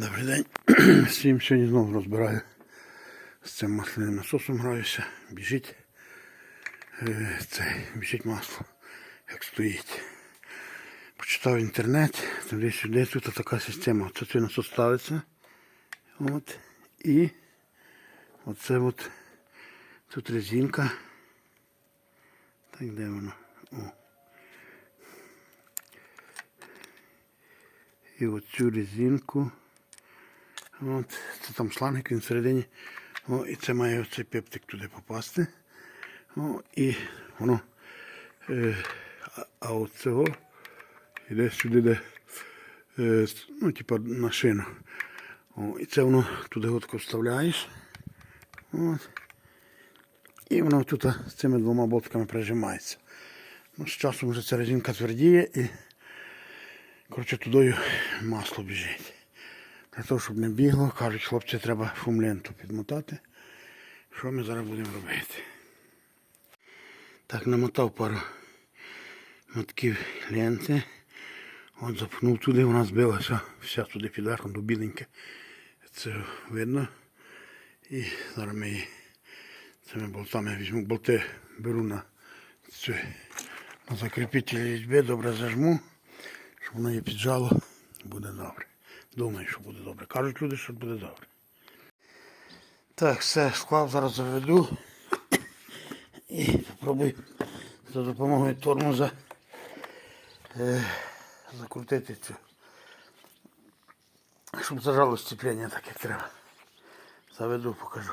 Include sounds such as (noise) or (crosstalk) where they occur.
Добрий день. (clears throat) Всім сьогодні знову розбираю з цим масляним насосом граюся. Біжить е, це, біжить масло, як стоїть. Почитав інтернет, туди-сюди, тут така система. Це цей насос ставиться. От. І оце от тут резинка. Так де воно? О. І оцю резинку. От, це там шлангик він всередині. О, і це має оцей пептик туди попасти. О, і воно. Е, а, от цього йде сюди, де, е, ну, типа на шину. О, і це воно туди готко вставляєш. От. І воно тут з цими двома болтками прижимається. Ну, з часом вже ця резинка твердіє і коротше, туди масло біжить. Для того, щоб не бігло, кажуть, хлопці, треба фумленту підмотати. Що ми зараз будемо робити? Так, намотав пару мотків ленти. От запхнув туди, вона збилася вся туди під верхом до біленьке. Це видно. І зараз ми її цими болтами візьму. Болти беру на, цю, на закріпителі різьби, добре зажму, щоб воно її піджало. Буде добре. Думаю, що буде добре. Кажуть люди, що буде добре. Так, все, склав, зараз заведу. І спробую за допомогою тормоза е, закрутити цю. Щоб зажало сцеплення так, як треба. Заведу, покажу.